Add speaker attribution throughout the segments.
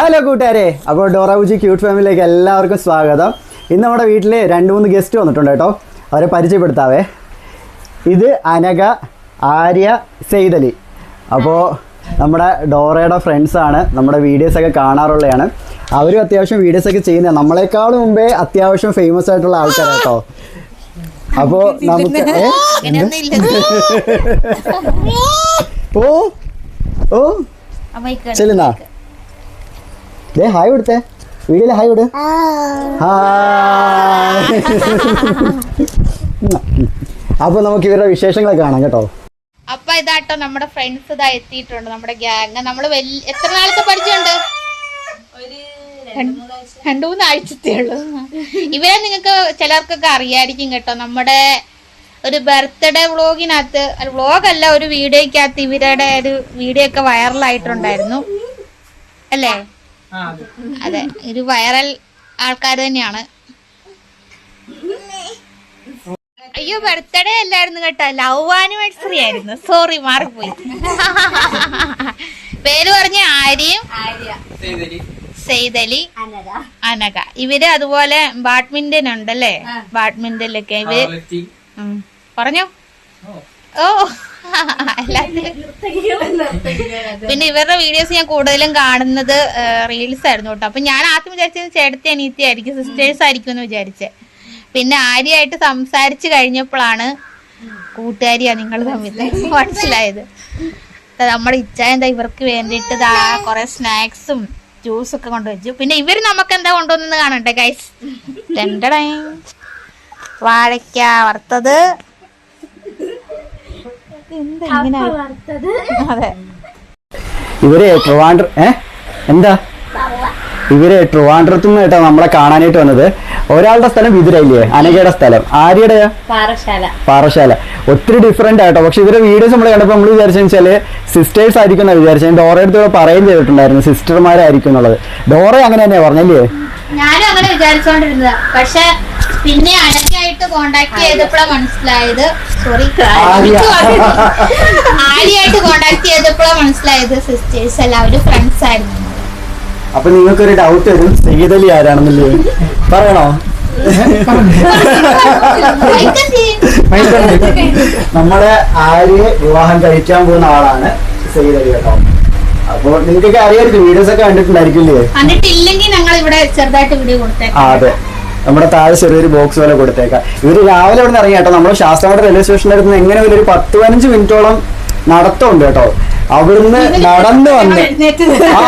Speaker 1: Hello കൂട്ടുകാരെ അപ്പോൾ ഡോറാബുജി cute ഫാമിലിയിലേക്ക് എല്ലാവർക്കും സ്വാഗതം. ഇന്ന് നമ്മുടെ വീട്ടിൽ രണ്ട് മൂന്ന് ഗസ്റ്റ് വന്നിട്ടുണ്ട് കേട്ടോ. അവരെ പരിചയപ്പെടുത്താവേ. ഇത് അനഘ ആര്യ സെയ്തലി. അപ്പോൾ നമ്മുടെ ഡോറയുടെ ഫ്രണ്ട്സാണ് നമ്മുടെ വീഡിയോസൊക്കെ കാണാറുള്ളതാണ് അവരും അത്യാവശ്യം വീഡിയോസൊക്കെ ചെയ്യുന്ന നമ്മളെക്കാൾ മുമ്പേ അത്യാവശ്യം ഫേമസ് ആയിട്ടുള്ള ആൾക്കാരാണ് കേട്ടോ. അപ്പോൾ നമുക്ക്? ഓ ഓ. ചെല്ലുന്നാ. ദേ ഹായ് കൊടുത്തേ. വീഡിയോയിൽ ഹായ് കൊടു. ഹായ്. അപ്പൊ നമുക്ക് ഇവരുടെ വിശേഷങ്ങളൊക്കെ കാണാം കേട്ടോ.
Speaker 2: അപ്പൊ ഇതാട്ടോ നമ്മുടെ ഫ്രണ്ട്സ് ഇതാ എത്തിയിട്ടുണ്ട് നമ്മുടെ ഗ്യാങ് നമ്മൾ വലിയ എത്ര നാളത്തെ പഠിച്ചുണ്ട് രണ്ട്- രണ്ടു മൂന്ന് ആഴ്ചത്തേ ഉള്ളൂ. ഇവരെ നിങ്ങൾക്ക് ചിലർക്കൊക്കെ അറിയായിരിക്കും കേട്ടോ നമ്മുടെ ഒരു ബർത്ത്ഡേ വ്ളോഗിനകത്ത് വ്ളോഗല്ല ഒരു വീഡിയോക്കകത്ത് ഇവരുടെ ഒരു വീഡിയോ ഒക്കെ വൈറലായിട്ടുണ്ടായിരുന്നു അല്ലേ? അതെ. ഒരു വൈറൽ ആൾക്കാർ തന്നെയാണ്. അയ്യോ ബർത്ത്ഡേ അല്ലായിരുന്നു കേട്ടോ. ലവ് ആനിവേഴ്സറി ആയിരുന്നു. സോറി മാറിപ്പോയി. പേര് പറഞ്ഞ ആര്യം? സെയ്തലി. അനക ഇവർ അതുപോലെ ബാഡ്മിന്റൺ ഉണ്ടല്ലേ? ബാഡ്മിന്റണിലൊക്കെ ഇവർ. പറഞ്ഞോ? ഓ. പിന്നെ ഇവരുടെ വീഡിയോസ് ഞാൻ കൂടുതലും കാണുന്നത് റീൽസ് ആയിരുന്നു കേട്ടോ. അപ്പൊ ഞാൻ ആദ്യം വിചാരിച്ചത് ചേട്ടത്തി അനീത്തി ആയിരിക്കും സിസ്റ്റേഴ്സ് ആയിരിക്കും എന്ന് വിചാരിച്ചേ. പിന്നെ ആര്യയായിട്ട് സംസാരിച്ചു കഴിഞ്ഞപ്പോഴാണ് കൂട്ടുകാരിയാ നിങ്ങൾ തമ്മിൽ മനസ്സിലായത്. നമ്മുടെ ഇച്ഛ എന്താ ഇവർക്ക് വേണ്ടിയിട്ട് ദാ കുറെ സ്നാക്സും ജ്യൂസ് ഒക്കെ കൊണ്ടുവച്ചു പിന്നെ ഇവർ നമുക്ക് എന്താ കൊണ്ടുവന്നെന്ന് കാണട്ടെ ഗൈസ് വാഴയ്ക്ക വറുത്തത്. അതെ.
Speaker 1: ഇവർ ട്രിവാൻഡ്ര ഏ? എന്താ? ഇവർ ട്രിവാൻഡ്രത്തു നിന്ന് കേട്ടോ നമ്മളെ കാണാനായിട്ട് വന്നത്. ഒരാളുടെ സ്ഥലം വിതുരയില്ലേ? അനഘയുടെ സ്ഥലം. ആര്യയുടെ
Speaker 3: പാറശാല
Speaker 1: പാറശാല ഒത്തിരി ഡിഫറെന്റ് ആട്ടോ. പക്ഷെ ഇവരുടെ വീഡിയോസ് നമ്മൾ കണ്ടപ്പോൾ നമ്മൾ വിചാരിച്ചു വെച്ചാൽ സിസ്റ്റേഴ്സ് ആയിരിക്കും എന്നാ വിചാരിച്ചത് ഡോറയുടെ അടുത്ത് പറയുകയും ചെയ്തിട്ടുണ്ടായിരുന്നു. സിസ്റ്റർമാരായിരിക്കും എന്നുള്ളത്. ഡോറ അങ്ങനെ തന്നെയാ പറഞ്ഞല്ലേ
Speaker 2: ഞാനും അങ്ങനെ വിചാരിച്ചോണ്ടിരുന്നത്. പക്ഷെ പിന്നെ അനക്കായിട്ട് കോണ്ടാക്ട് ചെയ്തപ്പോഴാണ് മനസ്സിലായത്. സോറി ആദ്യമായിട്ട് കോണ്ടാക്ട് ചെയ്തപ്പോഴാണ് മനസ്സിലായത് സിസ്റ്റേഴ്സ് എല്ലാവരും ഫ്രണ്ട്സ് ആയിരുന്നു.
Speaker 1: അപ്പൊ നിങ്ങൾക്ക് ഒരു ഡൗട്ട് വരും സെയ്തലി ആരാണെന്നല്ലേ? പറയണോ? നമ്മുടെ ആര്യെ വിവാഹം കഴിക്കാൻ പോകുന്ന ആളാണ് സെയ്തലി കേട്ടോ. അപ്പൊ നിങ്ങൾക്കൊക്കെ അറിയായിരിക്കും വീഡിയോസ് ഒക്കെ കണ്ടിട്ടുണ്ടായിരിക്കില്ലേ
Speaker 2: കണ്ടിട്ടില്ലെങ്കിൽ ഞങ്ങൾ ഇവിടെ ചെറുതായിട്ട് വീഡിയോ കൊടുത്തേക്കാം.
Speaker 1: അതെ. നമ്മുടെ താഴെ ചെറിയൊരു ബോക്സ് പോലെ കൊടുത്തേക്കാം. ഇവർ രാവിലെ ഇവിടെ നിന്ന് ഇറങ്ങി കേട്ടോ. നമ്മൾ ശാസ്താമഠ റെയിൽവേ സ്റ്റേഷനിൽ അടുത്ത് നിന്ന് എങ്ങനെ ഒരു പത്ത് പതിനഞ്ച് മിനിറ്റോളം നടത്തമുണ്ട് കേട്ടോ. അവിടുന്ന് നടന്നു വന്ന് ആ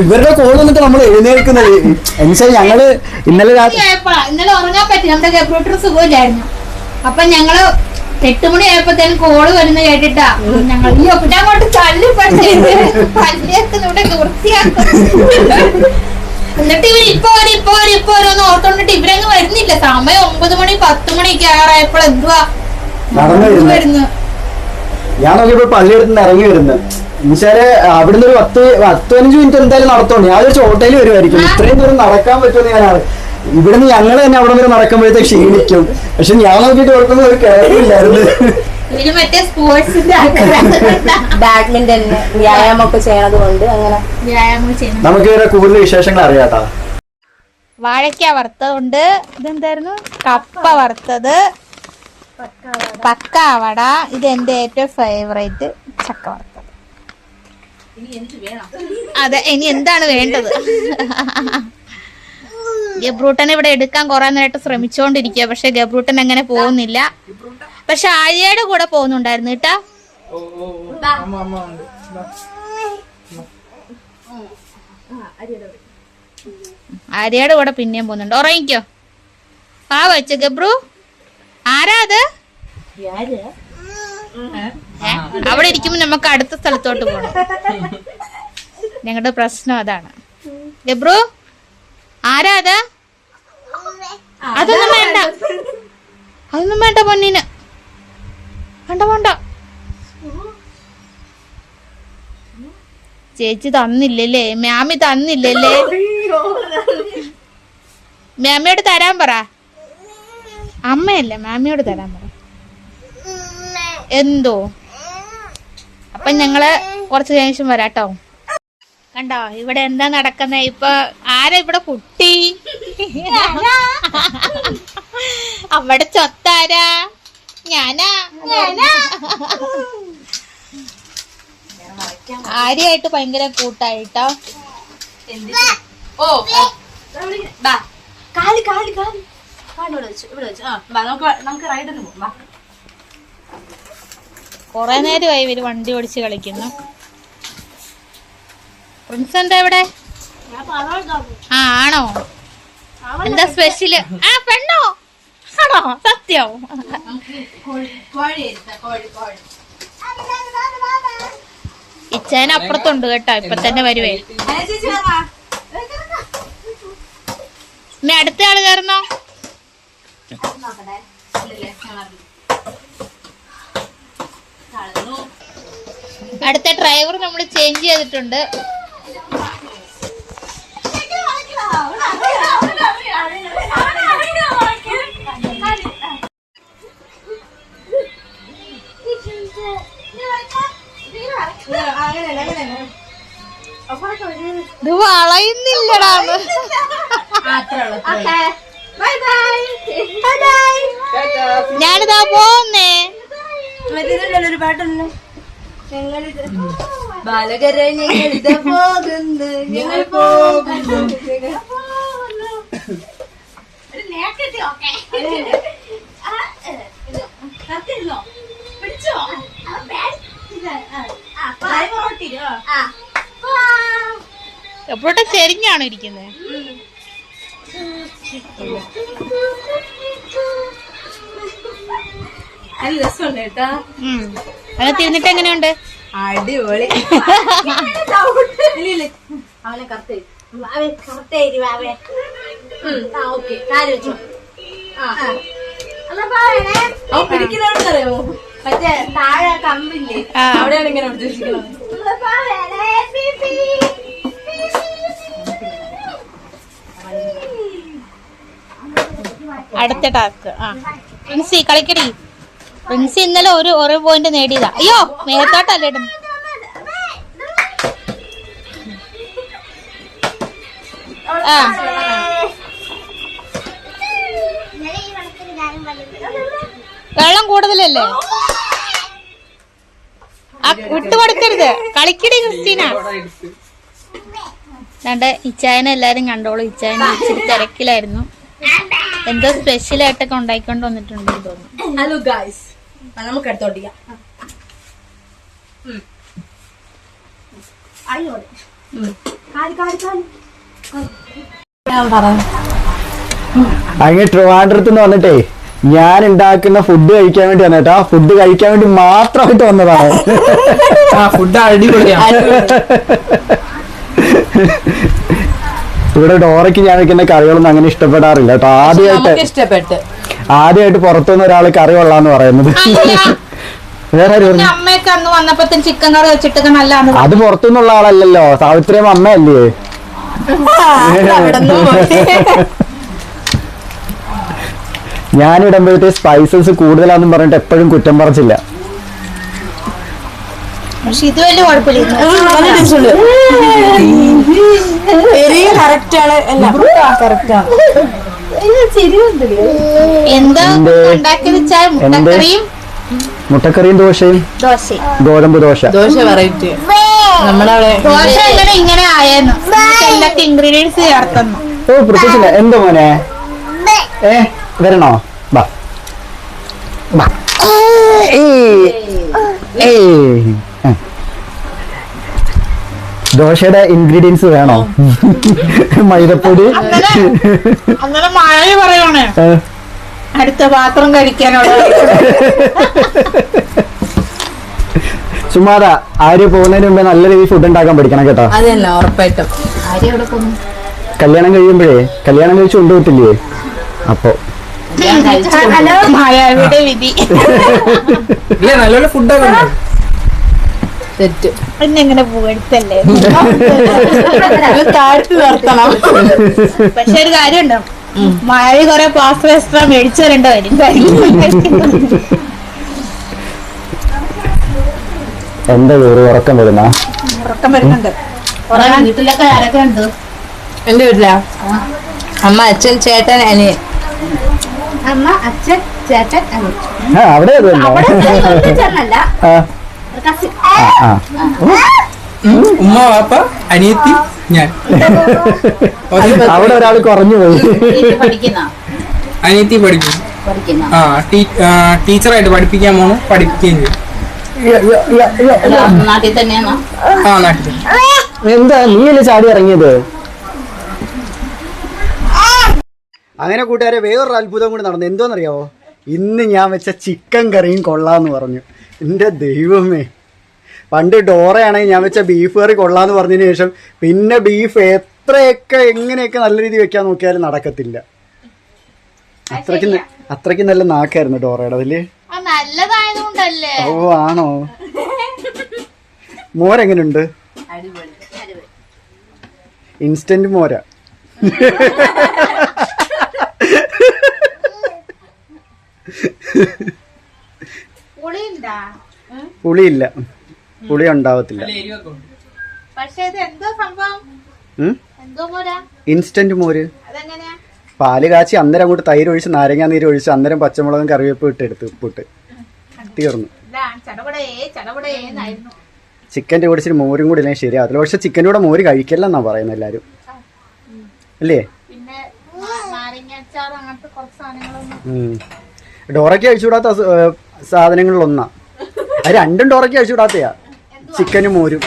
Speaker 1: ഇവരുടെ കോൾ വന്നിട്ട് നമ്മൾ എഴുന്നേൽക്കുന്നത്. എന്നുവെച്ചാൽ ഞങ്ങൾ ഇന്നലെ രാത്രി
Speaker 2: ഇന്നലെ ഉറങ്ങാൻ പറ്റി. നമ്മുടെ കമ്പ്യൂട്ടർ സുഖമില്ലായിരുന്നു. അപ്പൊ ഞങ്ങൾ എട്ട് മണി ആയപ്പോഴത്തേനും കോൾ വരുന്ന കേട്ടിട്ടാ ഞങ്ങൾ ഈ ഒപ്പിട്ട് അങ്ങോട്ട് തള്ളി പല്ലിയൊക്കെ ഇവിടെ വൃത്തിയാക്കും എന്നിട്ട് ഇവർ ഇപ്പൊ വരും ഇപ്പൊ വരും ഇപ്പൊ വരും എന്ന് ഓർത്തോണ്ടിട്ട് ഇവരങ്ങ് വരുന്നില്ല. സമയം ഒമ്പത് മണി പത്ത് മണിയൊക്കെ ആറായപ്പോൾ എന്തുവാ?
Speaker 1: നടന്നു ഇപ്പൊ
Speaker 2: വരുന്നു?
Speaker 1: പള്ളിയെടുത്ത് നിന്ന് ഇറങ്ങി വരുന്നത് എന്നുവെച്ചാൽ അവിടുന്ന് ഒരു പത്ത് പത്ത് പതിനഞ്ച് മിനിറ്റ് എന്തായാലും നടത്തോണ്ട്. ഞാൻ ഒരു ചോട്ടയിൽ വരുമായിരിക്കും ഇത്രയും ദൂരം നടക്കാൻ പറ്റുമെന്ന് ഞാൻ ഇവിടുന്ന് ഞങ്ങൾ തന്നെ അവിടെ വരെ നടക്കുമ്പോഴത്തേക്ക് ക്ഷീണിക്കും. പക്ഷെ ഞാൻ നോക്കിയിട്ട് ഓർക്കുമ്പോൾ ഒരു കേരളമില്ലായിരുന്നു
Speaker 3: ബാഡ്മിന്റൺ വ്യായാമമൊക്കെ ചെയ്യണത് കൊണ്ട് അങ്ങനെ
Speaker 1: നമുക്ക് കൂടുതൽ വിശേഷങ്ങൾ അറിയാട്ടാ.
Speaker 2: വാഴയ്ക്ക വറുത്തതുണ്ട്. ഇതെന്തായിരുന്നു? കപ്പ വറുത്തത്. പക്കാവട ഇത് എന്റെ ഏറ്റവും ഫേവറേറ്റ് ചക്ക വറുത്തത്. അതെ ഇനി എന്താണ് വേണ്ടത്? ഗബ്രൂട്ടൻ ഇവിടെ എടുക്കാൻ കുറെ നേരമായിട്ട് ശ്രമിച്ചുകൊണ്ടിരിക്കുക പക്ഷെ ഗബ്രൂട്ടൻ അങ്ങനെ പോകുന്നില്ല. പക്ഷെ ആര്യയുടെ കൂടെ പോകുന്നുണ്ടായിരുന്നു കേട്ടാ? ആര്യയുടെ കൂടെ. പിന്നെയും പോകുന്നുണ്ട്. ഉറങ്ങിക്കോ. ആ വെച്ച ഗബ്രു. ആരാ അത്? അവിടെ ഇരിക്കുമ്പോ നമുക്ക് അടുത്ത സ്ഥലത്തോട്ട് പോകണം ഞങ്ങളുടെ പ്രശ്നം അതാണ്. ഗബ്രു ആരാ അത്? അതൊന്നും വേണ്ട. അതൊന്നും വേണ്ട പൊന്നിന്. വേണ്ട വേണ്ട. ചേച്ചി തന്നില്ലല്ലേ? മാമി തന്നില്ലല്ലേ? മാമിയോട് തരാൻ പറ. അമ്മയല്ലേ മാമിയോട് തരാൻ പറ. എന്തോ? അപ്പൊ ഞങ്ങൾ കുറച്ച് ശേഷം വരാട്ടോ. കണ്ടോ ഇവിടെ എന്താ നടക്കുന്നേ? ഇപ്പൊ ആരാ ഇവിടെ കുട്ടി? അവിടെ ചൊത്താരാ? ഞാനാ? ആര്യായിട്ട് ഭയങ്കര കൂട്ടായിട്ടോ?
Speaker 3: ഓ ബാ കാൽ കാൽ കാൽ. കാൽ ഇവിടെ വെച്ചു ഇവിടെ വെച്ചു. ആ ബാ നമുക്ക് നമുക്ക് റൈഡിന് പോകാം ബാ.
Speaker 2: കൊറേ നേരമായി ഇവർ വണ്ടി ഓടിച്ച് കളിക്കുന്നു. പ്രിൻസ് എന്താ ഇവിടെ? ആ ആണോ? എന്താ സ്പെഷ്യൽ ആ പെണ്ണോ? ആണോ? സത്യം. ഇച്ചേന അപ്പുറത്തുണ്ട് കേട്ടോ ഇപ്പൊ തന്നെ വരുവേ. ഇനി അടുത്ത ആൾ കയറുന്നോ. അടുത്ത ഡ്രൈവർ നമ്മൾ ചേഞ്ച് ചെയ്തിട്ടുണ്ട്. ഇത് വളയുന്നില്ലടാ.
Speaker 3: ബൈ ബൈ
Speaker 2: ഞാനിതാ പോന്നേ
Speaker 3: ഒരു പാട്ടുണ്ട് ഞങ്ങളിത് ബാലകര ഞങ്ങൾ പോകുന്നു. ഞങ്ങൾ പോകുന്നു. ഇതോ. പിടിച്ചോ?
Speaker 2: എപ്പോഴത്തെ ചെരിഞ്ഞാണോ ഇരിക്കുന്നത്
Speaker 3: നല്ല രസമുണ്ട് കേട്ടാ.
Speaker 2: അതിനകത്ത് ഇരുന്നിട്ട് എങ്ങനെയുണ്ട്?
Speaker 3: അടിപൊളി. ഇല്ല, ഇല്ല. അവനെ കറക്റ്റ് അവൻ കറക്റ്റ് ആയി അവൻ ആ ഓക്കെ. കാൽ വെച്ചോ. ആ. അവൻ പിടിക്കുന്നതാണെന്ന് അറിയാമോ മറ്റേ താഴെ കമ്പില്ലേ. അവിടെയാണ് ഇങ്ങനെ ഉദ്ദേശിക്കുന്നത്.
Speaker 2: അടുത്ത ടാസ്ക് ആ. കളിക്കടി. പ്രിൻസി ഇന്നലെ ഒരു ഒരു പോയിന്റ് നേടിയതാ. അയ്യോ മേത്തോട്ടല്ലേ വെള്ളം കൂടുതലല്ലേ? ആ വിട്ടു കൊടുക്കരുത് കളിക്കടി ക്രിസ്റ്റീന. രണ്ട് ഇച്ചായനെ എല്ലാരും കണ്ടോളൂ. ഇച്ചായന ഇച്ചിരി തിരക്കിലായിരുന്നു. എന്തോ സ്പെഷ്യൽ ആയിട്ടൊക്കെ ഉണ്ടാക്കിക്കൊണ്ട് വന്നിട്ടുണ്ട് എന്ന് തോന്നുന്നു.
Speaker 3: ഹലോ ഗായ്സ് നമുക്ക്
Speaker 1: അങ്ങനെ ട്രിവാൻഡ്രത്ത് വന്നിട്ടേ. ഞാൻ ഉണ്ടാക്കുന്ന ഫുഡ് കഴിക്കാൻ വേണ്ടി വന്നേട്ടാ ഫുഡ് കഴിക്കാൻ വേണ്ടി മാത്രമായിട്ട് വന്നതാണ്.
Speaker 4: ആ ഫുഡ് അടിപൊളിയാണ്
Speaker 1: ഇവിടെ ഡോറയ്ക്ക് ഞാൻ വെക്കുന്ന കറികളൊന്നും അങ്ങനെ ഇഷ്ടപ്പെടാറില്ല കേട്ടോ ആദ്യമായിട്ട് ആദ്യമായിട്ട് പുറത്തുനിന്ന് ഒരാൾ കറി കൊള്ളാന്ന് പറയുന്നത്. വേറെ അത് പുറത്തുനിന്നുള്ള ആളല്ലല്ലോ. സാവിത്രിയും അമ്മയല്ലേ? ഞാനിടുമ്പോഴത്തെ സ്പൈസസ് കൂടുതലാന്നും പറഞ്ഞിട്ട് എപ്പോഴും കുറ്റം പറച്ചില്ല
Speaker 2: പക്ഷെ ഇത് വലിയ കുഴപ്പമില്ല.
Speaker 3: കറക്റ്റ് ആണ്. എല്ലാം കറക്റ്റ് ആണ്.
Speaker 2: എന്താ ഉണ്ടാക്കിയത് ചായ മുട്ടക്കറിയും
Speaker 1: മുട്ടക്കറിയും ദോശയും ഗോതമ്പ് ദോശ.
Speaker 3: ദോശ വെറൈറ്റി നമ്മളവിടെ
Speaker 2: ദോശ എങ്ങനെ ഇങ്ങനെ ആയെന്നു. ഇൻഗ്രീഡിയൻസ് ചേർത്തുന്നു.
Speaker 1: ഓ പ്രത്യേകിച്ചില്ല. എന്തോ മോനെ? ഏ? വരണോ. ദോശയുടെ ഇൻഗ്രീഡിയൻസ് വേണോ? മൈദപ്പൊടി.
Speaker 2: അങ്ങനെ മഴ പറയണേ. അടുത്ത പാത്രം കഴിക്കാനുള്ള
Speaker 1: ചുമ്മാതാ ആര് പോകുന്നതിന് മുമ്പേ നല്ല രീതിയിൽ ഫുഡ് ഉണ്ടാക്കാൻ പഠിക്കണം കേട്ടോ.
Speaker 3: അതല്ല ഉറപ്പായിട്ടും.
Speaker 1: കല്യാണം കഴിയുമ്പോഴേ കല്യാണം കഴിച്ച് കൊണ്ടുപോകത്തില്ലേ? അപ്പോ
Speaker 2: മഴയുടെ വിധി.
Speaker 4: ഇല്ല ഫുഡൊക്കെ ഉണ്ട്.
Speaker 3: തെറ്റ്.
Speaker 2: പിന്നെങ്ങനെ പോകരുത്തല്ലേ
Speaker 3: താഴ്ത്തി നിർത്തണം.
Speaker 2: പക്ഷെ ഒരു കാര്യമുണ്ടോ. മഴ കൊറേ പാസ്ത എക്സ്ട്രാ മേടിച്ചു തരേണ്ട വരും
Speaker 1: എന്താ ഒരു ഉറക്കം വരുന്ന.
Speaker 2: ഉറക്കം വരുന്നുണ്ട്.
Speaker 3: വീട്ടിലൊക്കെ ആരൊക്കെ ഉണ്ട്? എന്റെ വീട്ടിലാ? അമ്മ അച്ഛൻ ചേട്ടൻ അനിയൻ. അമ്മ അച്ഛൻ ചേട്ടൻ
Speaker 1: അവിടെ
Speaker 3: ചേട്ടനല്ല.
Speaker 1: ആ,
Speaker 4: ഉമ്മ വാപ്പ അനിയത്തി ഞാൻ.
Speaker 1: അവിടെ ഒരാൾ കുറഞ്ഞു പോയി.
Speaker 4: അനിയത്തി പഠിക്കുന്നു?
Speaker 3: പഠിക്കുന്ന.
Speaker 4: ആ ടീച്ചറായിട്ട് പഠിപ്പിക്കാൻ പോണു പഠിപ്പിക്കുകയും ചെയ്യും
Speaker 3: നാട്ടിൽ തന്നെയാണോ?
Speaker 4: ആ നാട്ടിൽ
Speaker 1: എന്താ നീ അല്ലേ ചാടി ഇറങ്ങിയത്? അങ്ങനെ കൂട്ടുകാരെ വേറൊരു അത്ഭുതം കൂടി നടന്നു. എന്തോന്നറിയാവോ? ഇന്ന് ഞാൻ വെച്ച ചിക്കൻ കറിയും കൊള്ളാന്ന് പറഞ്ഞു. എന്റെ ദൈവമേ. പണ്ട് ഡോറയാണെങ്കിൽ ഞാൻ വെച്ച ബീഫ് കറി കൊള്ളാന്ന് പറഞ്ഞതിന് ശേഷം പിന്നെ ബീഫ് എത്രയൊക്കെ എങ്ങനെയൊക്കെ നല്ല രീതിയിൽ വെക്കാൻ നോക്കിയാലും നടക്കത്തില്ല. അത്രയ്ക്ക് അത്രയ്ക്ക് നല്ല നാക്കായിരുന്നു ഡോറയുടെ
Speaker 2: അതിൽ.
Speaker 1: ഓ ആണോ? മോരെങ്ങനുണ്ട്? ഇൻസ്റ്റന്റ് മോര. പുളിയില്ല. പുളി ഉണ്ടാവത്തില്ല. ഇൻസ്റ്റന്റ് മോര്? പാൽ കാച്ചി അന്നേരം അങ്ങോട്ട് തൈര് ഒഴിച്ച് നാരങ്ങാ നീര് ഒഴിച്ച് അന്നേരം പച്ചമുളകും കറിവേപ്പ് ഇട്ട് എടുത്ത് ഉപ്പിട്ട് തീർന്നു. ചിക്കന്റെ കൂടെ ഇച്ചിരി മോരും കൂടി ഇല്ലെങ്കിൽ ശരിയാവത്തില്ല. പക്ഷെ ചിക്കന്റെ കൂടെ മോര് കഴിക്കല്ലെന്നാ പറയുന്നത് എല്ലാരും അല്ലേ? ഡോറയ്ക്ക് അഴിച്ചുവിടാത്ത സാധനങ്ങളിലൊന്നാ. അത് രണ്ടും ഡോറയ്ക്ക് അഴിച്ചുവിടാത്തയാ ചിക്കനും മോരും.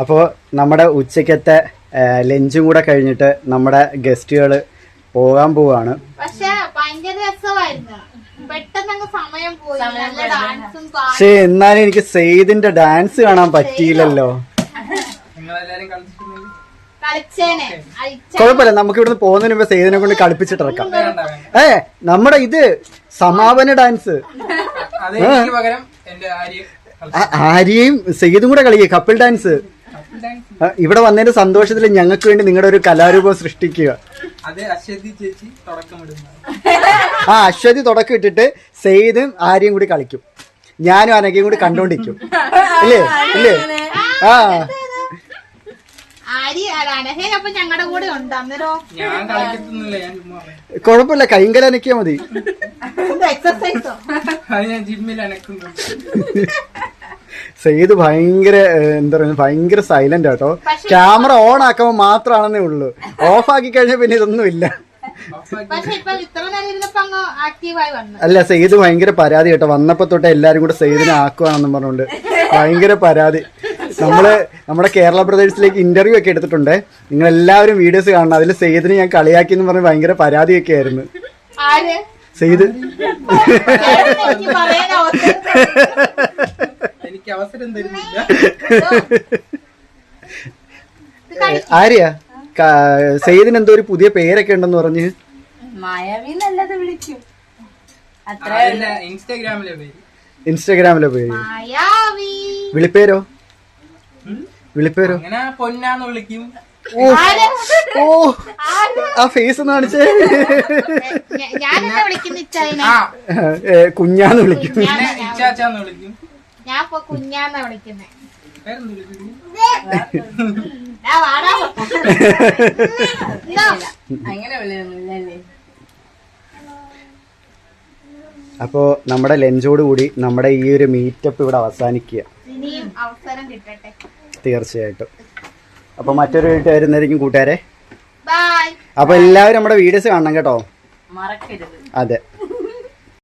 Speaker 2: അപ്പോ
Speaker 1: അപ്പോൾ നമ്മുടെ ഉച്ചക്കത്തെ ലഞ്ചും കൂടെ കഴിഞ്ഞിട്ട് നമ്മുടെ ഗസ്റ്റുകൾ പോകാൻ പോവാണ്.
Speaker 2: പക്ഷെ
Speaker 1: എന്നാലും എനിക്ക് സെയ്ദിന്റെ ഡാൻസ് കാണാൻ പറ്റിയില്ലല്ലോ.
Speaker 4: നിങ്ങളെല്ലാരും
Speaker 1: കുഴപ്പമില്ല നമുക്ക് ഇവിടുന്ന് പോകുന്നതിന് മുമ്പ് സെയ്ദിനെ കൊണ്ട് കളിപ്പിച്ചിട്ടിറക്കാം ഏ നമ്മുടെ ഇത് സമാപന ഡാൻസ്. ആര്യയും സെയ്തും കൂടെ കളിക്കുക കപ്പിൾ ഡാൻസ്. ഇവിടെ വന്നതിന്റെ സന്തോഷത്തിൽ ഞങ്ങൾക്ക് വേണ്ടി നിങ്ങളുടെ ഒരു കലാരൂപം സൃഷ്ടിക്കുക.
Speaker 4: അത് അശ്വതി ചേച്ചി തുടക്കമിടുന്നത്.
Speaker 1: ആ അശ്വതി തുടക്കം ഇട്ടിട്ട് സെയ്തും ആര്യയും കൂടി കളിക്കും. ഞാനും അനകയും കൂടി കണ്ടോണ്ടിരിക്കും. ഇല്ലേ? ഇല്ലേ? ആ
Speaker 2: ആരി അനഹേൻ അപ്പൊ ഞങ്ങളുടെ കൂടെ ഉണ്ട്? അന്നേരോ.
Speaker 1: കുഴപ്പമില്ല കൈങ്കല അനക്കിയാ മതി.
Speaker 2: എക്സസൈസോ
Speaker 4: ഞാൻ ജിമ്മിൽ അനക്കുന്നു.
Speaker 1: സെയ്ദ് ഭയങ്കര എന്താ പറയുക ഭയങ്കര സൈലന്റ് ആട്ടോ. ക്യാമറ ഓൺ ആക്കുമ്പോൾ മാത്രമാണെന്നേ ഉള്ളൂ. ഓഫ് ആക്കി കഴിഞ്ഞാൽ പിന്നെ ഇതൊന്നും ഇല്ല. അല്ല സെയ്ദ് ഭയങ്കര പരാതി കേട്ടോ. വന്നപ്പോ തൊട്ട് എല്ലാരും കൂടെ സെയ്ദിനെ ആക്കുവാണെന്നും പറഞ്ഞോണ്ട്. ഭയങ്കര പരാതി. നമ്മൾ നമ്മുടെ കേരള ബ്രദേഴ്സിലേക്ക് ഇന്റർവ്യൂ ഒക്കെ എടുത്തിട്ടുണ്ട്. നിങ്ങൾ എല്ലാവരും വീഡിയോസ് കാണണം. അതിൽ സെയ്ദിനെ ഞാൻ കളിയാക്കി എന്ന് പറഞ്ഞ് ഭയങ്കര പരാതിയൊക്കെ ആയിരുന്നു.
Speaker 2: ആര്?
Speaker 1: സെയ്ദ്.
Speaker 2: എനിക്ക് പറയാൻ അവസരം
Speaker 4: എനിക്ക് അവസരം തരുന്നില്ല.
Speaker 1: ആര്യാ? സെയ്ദിന് എന്തോ ഒരു പുതിയ പേരൊക്കെ ഉണ്ടെന്ന് പറഞ്ഞ്.
Speaker 3: മായാവി നല്ലത് വിളിക്കും അത്ര
Speaker 4: അതിന്റെ ഇൻസ്റ്റാഗ്രാമിലെ പേര്.
Speaker 1: ഇൻസ്റ്റാഗ്രാമിലെ പേര്.
Speaker 2: മായാവി.
Speaker 1: വിളിപ്പേരോ?
Speaker 4: പൊന്നാന്ന് വിളിക്കും.
Speaker 1: ഓ ഓ ആ ഫേസ് ഒന്ന് കാണിച്ചേ.
Speaker 2: വിളിക്കുന്ന
Speaker 1: കുഞ്ഞാന്ന് വിളിക്കും
Speaker 4: പിന്നെ ഇച്ചാച്ചാന്ന് വിളിക്കും.
Speaker 2: ഞാൻ ഇപ്പൊ കുഞ്ഞാന്നാ വിളിക്കുന്നേ.
Speaker 4: വേറെന്ത് വിളിക്കും
Speaker 2: ദാ വാടാ. ഇതാ.
Speaker 3: അങ്ങനെ
Speaker 1: അപ്പോൾ നമ്മുടെ ലഞ്ചോട് കൂടി നമ്മുടെ ഈ ഒരു മീറ്റപ്പ് ഇവിടെ അവസാനിക്കുക.
Speaker 2: ഇനിയും അവസരം കിട്ടട്ടെ.
Speaker 1: തീർച്ചയായിട്ടും. അപ്പോൾ മറ്റൊരു വീട്ടിൽ വരുന്നതായിരിക്കും കൂട്ടുകാരെ.
Speaker 2: ബൈ
Speaker 1: അപ്പോൾ എല്ലാവരും നമ്മുടെ വീഡിയോസ് കാണണം കേട്ടോ.
Speaker 3: മറക്കരുത്.
Speaker 1: അതെ.